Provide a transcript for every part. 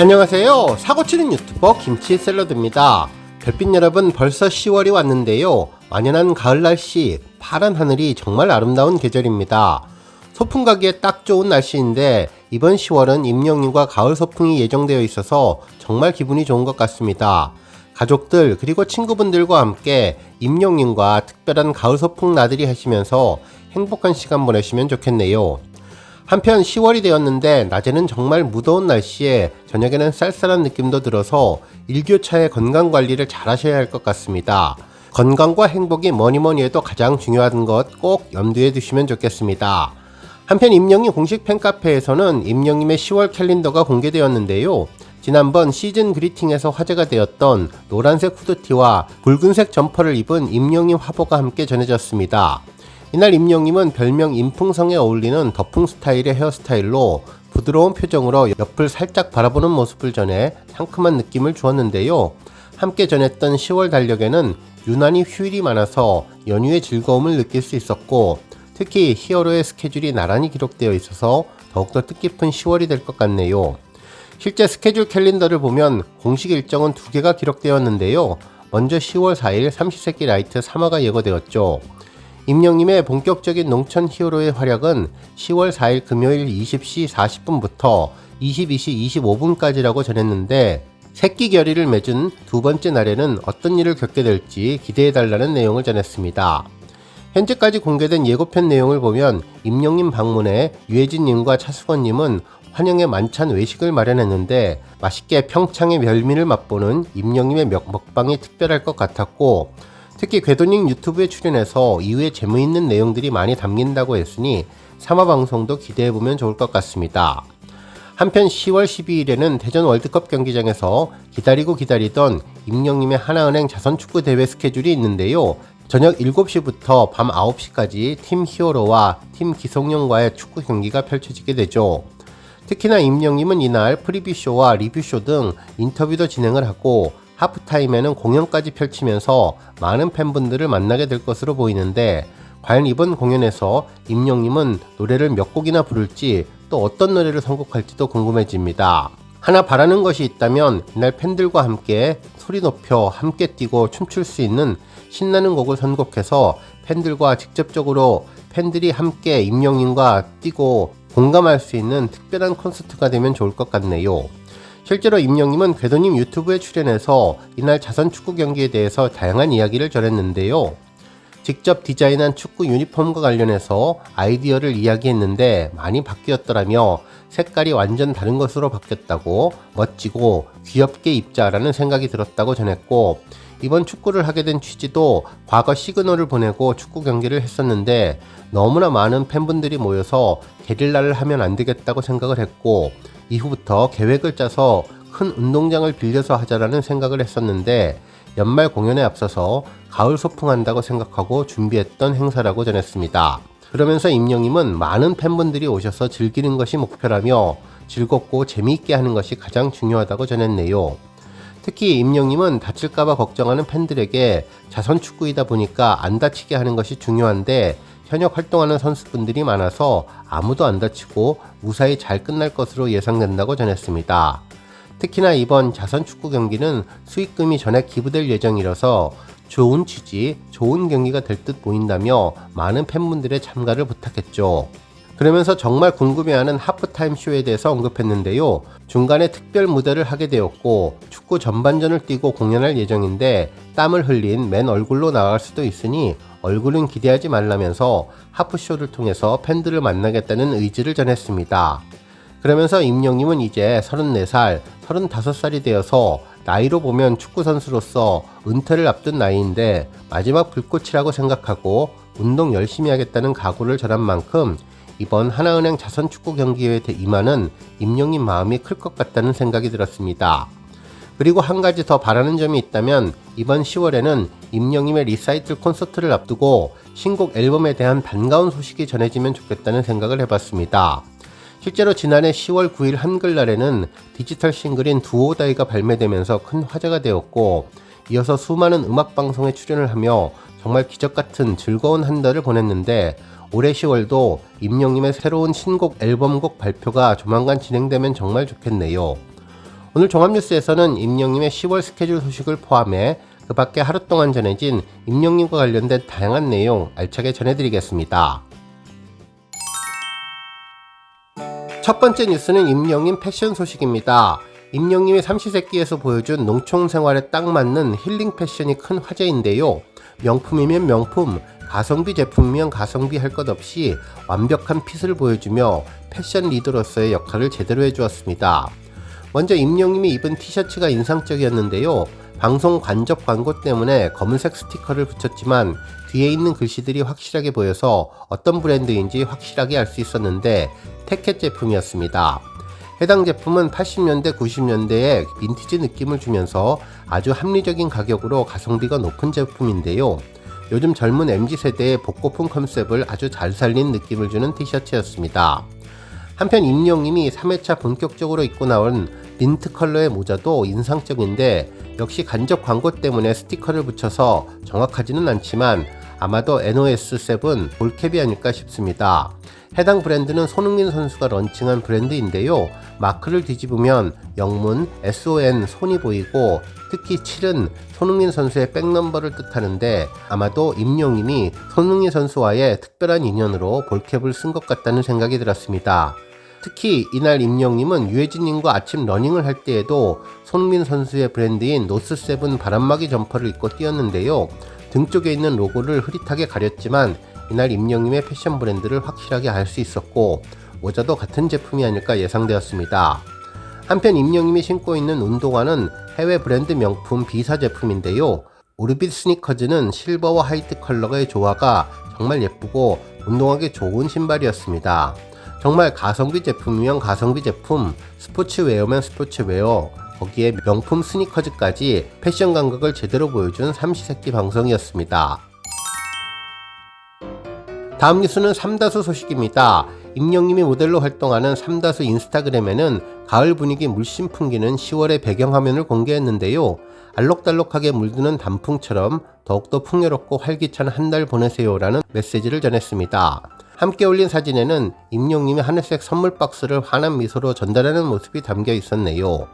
안녕하세요. 사고치는 유튜버 김치 샐러드입니다. 별빛 여러분 벌써 10월이 왔는데요. 완연한 가을 날씨, 파란 하늘이 정말 아름다운 계절입니다. 소풍 가기에 딱 좋은 날씨인데 이번 10월은 임영님과 가을 소풍이 예정되어 있어서 정말 기분이 좋은 것 같습니다. 가족들 그리고 친구분들과 함께 임영님과 특별한 가을 소풍 나들이 하시면서 행복한 시간 보내시면 좋겠네요. 한편 10월이 되었는데 낮에는 정말 무더운 날씨에 저녁에는 쌀쌀한 느낌도 들어서 일교차의 건강 관리를 잘 하셔야 할 것 같습니다. 건강과 행복이 뭐니 뭐니 해도 가장 중요한 것 꼭 염두에 두시면 좋겠습니다. 한편 임영님 공식 팬카페에서는 임영님의 10월 캘린더가 공개되었는데요. 지난번 시즌 그리팅에서 화제가 되었던 노란색 후드티와 붉은색 점퍼를 입은 임영님 화보가 함께 전해졌습니다. 이날 임영님은 별명 임풍성에 어울리는 더풍 스타일의 헤어스타일로 부드러운 표정으로 옆을 살짝 바라보는 모습을 전해 상큼한 느낌을 주었는데요. 함께 전했던 10월 달력에는 유난히 휴일이 많아서 연휴의 즐거움을 느낄 수 있었고 특히 히어로의 스케줄이 나란히 기록되어 있어서 더욱더 뜻깊은 10월이 될 것 같네요. 실제 스케줄 캘린더를 보면 공식 일정은 두 개가 기록되었는데요. 먼저 10월 4일 30세기 라이트 3화가 예고되었죠. 임영님의 본격적인 농촌 히어로의 활약은 10월 4일 금요일 20시 40분부터 22시 25분까지라고 전했는데 새끼 결의를 맺은 두 번째 날에는 어떤 일을 겪게 될지 기대해달라는 내용을 전했습니다. 현재까지 공개된 예고편 내용을 보면 임영님 방문에 유해진님과 차수건님은 환영의 만찬 외식을 마련했는데 맛있게 평창의 멸미를 맛보는 임영님의 먹방이 특별할 것 같았고 특히 궤도닝 유튜브에 출연해서 이후에 재미있는 내용들이 많이 담긴다고 했으니 3화 방송도 기대해보면 좋을 것 같습니다. 한편 10월 12일에는 대전 월드컵 경기장에서 기다리고 기다리던 임영님의 하나은행 자선축구 대회 스케줄이 있는데요. 저녁 7시부터 밤 9시까지 팀 히어로와 팀 기성용과의 축구 경기가 펼쳐지게 되죠. 특히나 임영님은 이날 프리뷰쇼와 리뷰쇼 등 인터뷰도 진행을 하고 하프타임에는 공연까지 펼치면서 많은 팬분들을 만나게 될 것으로 보이는데 과연 이번 공연에서 임영님은 노래를 몇 곡이나 부를지 또 어떤 노래를 선곡할지도 궁금해집니다. 하나 바라는 것이 있다면 이날 팬들과 함께 소리 높여 함께 뛰고 춤출 수 있는 신나는 곡을 선곡해서 팬들과 직접적으로 팬들이 함께 임영님과 뛰고 공감할 수 있는 특별한 콘서트가 되면 좋을 것 같네요. 실제로 임영님은 궤도님 유튜브에 출연해서 이날 자선 축구 경기에 대해서 다양한 이야기를 전했는데요. 직접 디자인한 축구 유니폼과 관련해서 아이디어를 이야기했는데 많이 바뀌었더라며 색깔이 완전 다른 것으로 바뀌었다고 멋지고 귀엽게 입자라는 생각이 들었다고 전했고 이번 축구를 하게 된 취지도 과거 시그널을 보내고 축구 경기를 했었는데 너무나 많은 팬분들이 모여서 게릴라를 하면 안 되겠다고 생각을 했고 이후부터 계획을 짜서 큰 운동장을 빌려서 하자라는 생각을 했었는데 연말 공연에 앞서서 가을 소풍한다고 생각하고 준비했던 행사라고 전했습니다. 그러면서 임영님은 많은 팬분들이 오셔서 즐기는 것이 목표라며 즐겁고 재미있게 하는 것이 가장 중요하다고 전했네요. 특히 임영님은 다칠까봐 걱정하는 팬들에게 자선 축구이다 보니까 안 다치게 하는 것이 중요한데 현역 활동하는 선수분들이 많아서 아무도 안 다치고 무사히 잘 끝날 것으로 예상된다고 전했습니다. 특히나 이번 자선 축구 경기는 수익금이 전액 기부될 예정이라서 좋은 취지, 좋은 경기가 될 듯 보인다며 많은 팬분들의 참가를 부탁했죠. 그러면서 정말 궁금해하는 하프타임 쇼에 대해서 언급했는데요. 중간에 특별 무대를 하게 되었고 축구 전반전을 뛰고 공연할 예정인데 땀을 흘린 맨 얼굴로 나갈 수도 있으니 얼굴은 기대하지 말라면서 하프쇼를 통해서 팬들을 만나겠다는 의지를 전했습니다. 그러면서 임영님은 이제 34살, 35살이 되어서 나이로 보면 축구선수로서 은퇴를 앞둔 나이인데 마지막 불꽃이라고 생각하고 운동 열심히 하겠다는 각오를 전한 만큼 이번 하나은행 자선축구 경기에 임하는 임영님 마음이 클 것 같다는 생각이 들었습니다. 그리고 한 가지 더 바라는 점이 있다면 이번 10월에는 임영님의 리사이틀 콘서트를 앞두고 신곡 앨범에 대한 반가운 소식이 전해지면 좋겠다는 생각을 해봤습니다. 실제로 지난해 10월 9일 한글날에는 디지털 싱글인 두오다이가 발매되면서 큰 화제가 되었고 이어서 수많은 음악 방송에 출연을 하며 정말 기적 같은 즐거운 한 달을 보냈는데 올해 10월도 임영님의 새로운 신곡 앨범곡 발표가 조만간 진행되면 정말 좋겠네요. 오늘 종합뉴스에서는 임영님의 10월 스케줄 소식을 포함해 그 밖에 하루 동안 전해진 임영님과 관련된 다양한 내용 알차게 전해드리겠습니다. 첫 번째 뉴스는 임영님 패션 소식입니다. 임영님이 삼시세끼에서 보여준 농촌 생활에 딱 맞는 힐링 패션이 큰 화제인데요. 명품이면 명품, 가성비 제품이면 가성비 할 것 없이 완벽한 핏을 보여주며 패션 리더로서의 역할을 제대로 해주었습니다. 먼저 임영님이 입은 티셔츠가 인상적이었는데요. 방송 간접 광고 때문에 검은색 스티커를 붙였지만 뒤에 있는 글씨들이 확실하게 보여서 어떤 브랜드인지 확실하게 알 수 있었는데 태켓 제품이었습니다. 해당 제품은 80년대, 90년대에 빈티지 느낌을 주면서 아주 합리적인 가격으로 가성비가 높은 제품인데요. 요즘 젊은 MZ세대의 복고풍 컨셉을 아주 잘 살린 느낌을 주는 티셔츠였습니다. 한편 임영님이 3회차 본격적으로 입고 나온 민트 컬러의 모자도 인상적인데 역시 간접 광고 때문에 스티커를 붙여서 정확하지는 않지만 아마도 NOS7 볼캡이 아닐까 싶습니다. 해당 브랜드는 손흥민 선수가 런칭한 브랜드인데요. 마크를 뒤집으면 영문 SON 손이 보이고 특히 7은 손흥민 선수의 백넘버를 뜻하는데 아마도 임용임이 손흥민 선수와의 특별한 인연으로 볼캡을 쓴 것 같다는 생각이 들었습니다. 특히 이날 임영님은 유해진님과 아침 러닝을 할 때에도 손흥민 선수의 브랜드인 노스7 바람막이 점퍼를 입고 뛰었는데요. 등 쪽에 있는 로고를 흐릿하게 가렸지만 이날 임영님의 패션 브랜드를 확실하게 알 수 있었고 모자도 같은 제품이 아닐까 예상되었습니다. 한편 임영님이 신고 있는 운동화는 해외 브랜드 명품 비사 제품인데요. 오르빗 스니커즈는 실버와 화이트 컬러의 조화가 정말 예쁘고 운동하기 좋은 신발이었습니다. 정말 가성비 제품이면 가성비 제품, 스포츠웨어면 스포츠웨어, 거기에 명품 스니커즈까지 패션 감각을 제대로 보여준 삼시세끼 방송이었습니다. 다음 뉴스는 삼다수 소식입니다. 임영님이 모델로 활동하는 삼다수 인스타그램에는 가을 분위기 물씬 풍기는 10월의 배경화면을 공개했는데요. 알록달록하게 물드는 단풍처럼 더욱더 풍요롭고 활기찬 한 달 보내세요라는 메시지를 전했습니다. 함께 올린 사진에는 임영님이 하늘색 선물 박스를 환한 미소로 전달하는 모습이 담겨 있었네요.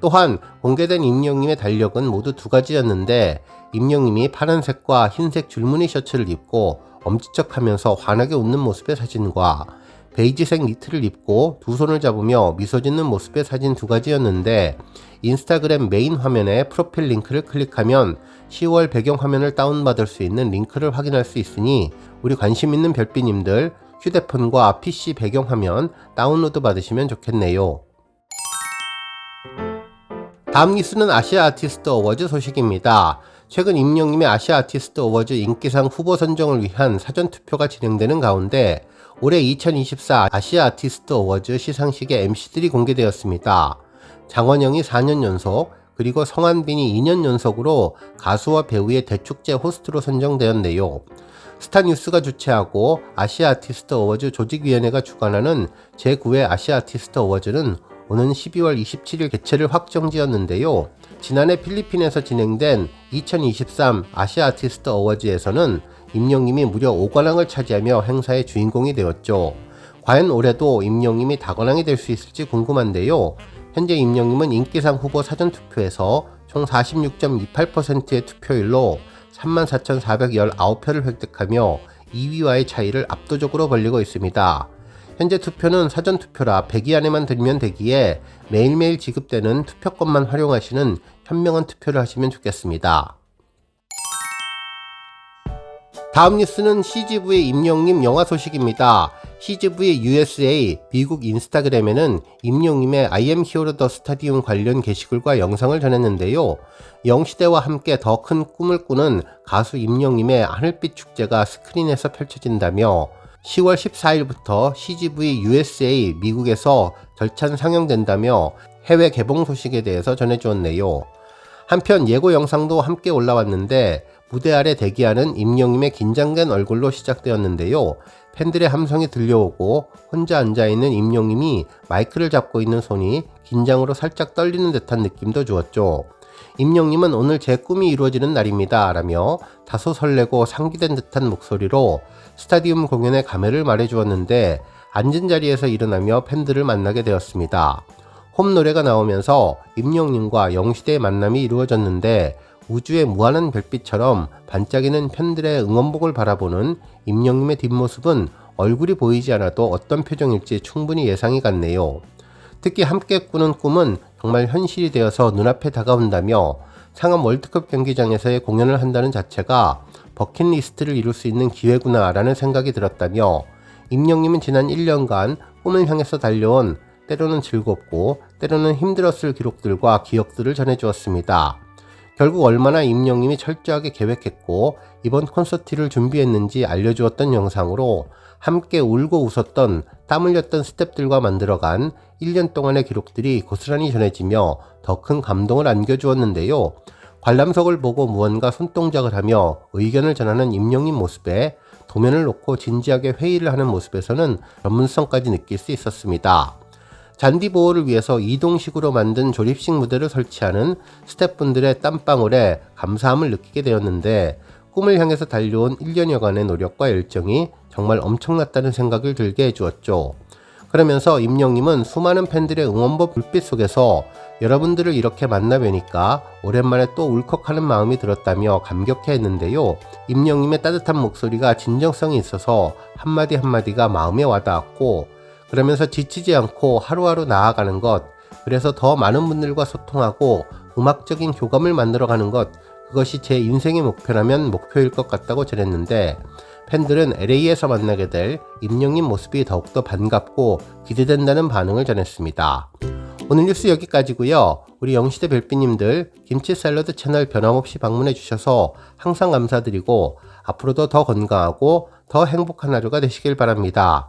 또한 공개된 임영님의 달력은 모두 두 가지였는데 임영님이 파란색과 흰색 줄무늬 셔츠를 입고 엄지척하면서 환하게 웃는 모습의 사진과 베이지색 니트를 입고 두 손을 잡으며 미소 짓는 모습의 사진 두 가지였는데 인스타그램 메인 화면에 프로필 링크를 클릭하면 10월 배경 화면을 다운받을 수 있는 링크를 확인할 수 있으니 우리 관심 있는 별빛님들 휴대폰과 PC 배경 화면 다운로드 받으시면 좋겠네요. 다음 뉴스는 아시아 아티스트 어워즈 소식입니다. 최근 임영님의 아시아 아티스트 어워즈 인기상 후보 선정을 위한 사전 투표가 진행되는 가운데 올해 2024 아시아 아티스트 어워즈 시상식의 MC들이 공개되었습니다. 장원영이 4년 연속, 그리고 성한빈이 2년 연속으로 가수와 배우의 대축제 호스트로 선정되었네요. 스타뉴스가 주최하고 아시아 아티스트 어워즈 조직위원회가 주관하는 제9회 아시아 아티스트 어워즈는 오는 12월 27일 개최를 확정지었는데요. 지난해 필리핀에서 진행된 2023 아시아 아티스트 어워즈에서는 임영님이 무려 5관왕을 차지하며 행사의 주인공이 되었죠. 과연 올해도 임영님이 다관왕이 될 수 있을지 궁금한데요. 현재 임영님은 인기상 후보 사전 투표에서 총 46.28%의 투표율로 34,419표를 획득하며 2위와의 차이를 압도적으로 벌리고 있습니다. 현재 투표는 사전 투표라 100위 안에만 들면 되기에 매일매일 지급되는 투표권만 활용하시는 현명한 투표를 하시면 좋겠습니다. 다음 뉴스는 CGV의 임영님 영화 소식입니다. CGV의 USA, 미국 인스타그램에는 임영님의 I am hero the stadium 관련 게시글과 영상을 전했는데요. 영시대와 함께 더 큰 꿈을 꾸는 가수 임영님의 하늘빛 축제가 스크린에서 펼쳐진다며 10월 14일부터 CGV USA 미국에서 절찬 상영된다며 해외 개봉 소식에 대해서 전해주었네요. 한편 예고 영상도 함께 올라왔는데 무대 아래 대기하는 임영님의 긴장된 얼굴로 시작되었는데요. 팬들의 함성이 들려오고 혼자 앉아있는 임영님이 마이크를 잡고 있는 손이 긴장으로 살짝 떨리는 듯한 느낌도 주었죠. 임영님은 오늘 제 꿈이 이루어지는 날입니다. 라며 다소 설레고 상기된 듯한 목소리로 스타디움 공연의 감회를 말해주었는데 앉은 자리에서 일어나며 팬들을 만나게 되었습니다. 홈 노래가 나오면서 임영님과 영시대의 만남이 이루어졌는데 우주의 무한한 별빛처럼 반짝이는 팬들의 응원복을 바라보는 임영님의 뒷모습은 얼굴이 보이지 않아도 어떤 표정일지 충분히 예상이 갔네요. 특히 함께 꾸는 꿈은 정말 현실이 되어서 눈앞에 다가온다며 상암 월드컵 경기장에서의 공연을 한다는 자체가 버킷리스트를 이룰 수 있는 기회구나 라는 생각이 들었다며 임영님은 지난 1년간 꿈을 향해서 달려온 때로는 즐겁고 때로는 힘들었을 기록들과 기억들을 전해주었습니다. 결국 얼마나 임영님이 철저하게 계획했고 이번 콘서트를 준비했는지 알려주었던 영상으로 함께 울고 웃었던 땀 흘렸던 스탭들과 만들어간 1년 동안의 기록들이 고스란히 전해지며 더 큰 감동을 안겨주었는데요. 관람석을 보고 무언가 손동작을 하며 의견을 전하는 임영님 모습에 도면을 놓고 진지하게 회의를 하는 모습에서는 전문성까지 느낄 수 있었습니다. 잔디 보호를 위해서 이동식으로 만든 조립식 무대를 설치하는 스태프분들의 땀방울에 감사함을 느끼게 되었는데 꿈을 향해서 달려온 1년여간의 노력과 열정이 정말 엄청났다는 생각을 들게 해주었죠. 그러면서 임영님은 수많은 팬들의 응원법 불빛 속에서 여러분들을 이렇게 만나 뵈니까 오랜만에 또 울컥하는 마음이 들었다며 감격해 했는데요. 임영님의 따뜻한 목소리가 진정성이 있어서 한마디 한마디가 마음에 와닿았고 그러면서 지치지 않고 하루하루 나아가는 것, 그래서 더 많은 분들과 소통하고 음악적인 교감을 만들어가는 것, 그것이 제 인생의 목표라면 목표일 것 같다고 전했는데 팬들은 LA에서 만나게 될 임영님 모습이 더욱더 반갑고 기대된다는 반응을 전했습니다. 오늘 뉴스 여기까지고요. 우리 영시대 별빛님들 김치 샐러드 채널 변함없이 방문해 주셔서 항상 감사드리고 앞으로도 더 건강하고 더 행복한 하루가 되시길 바랍니다.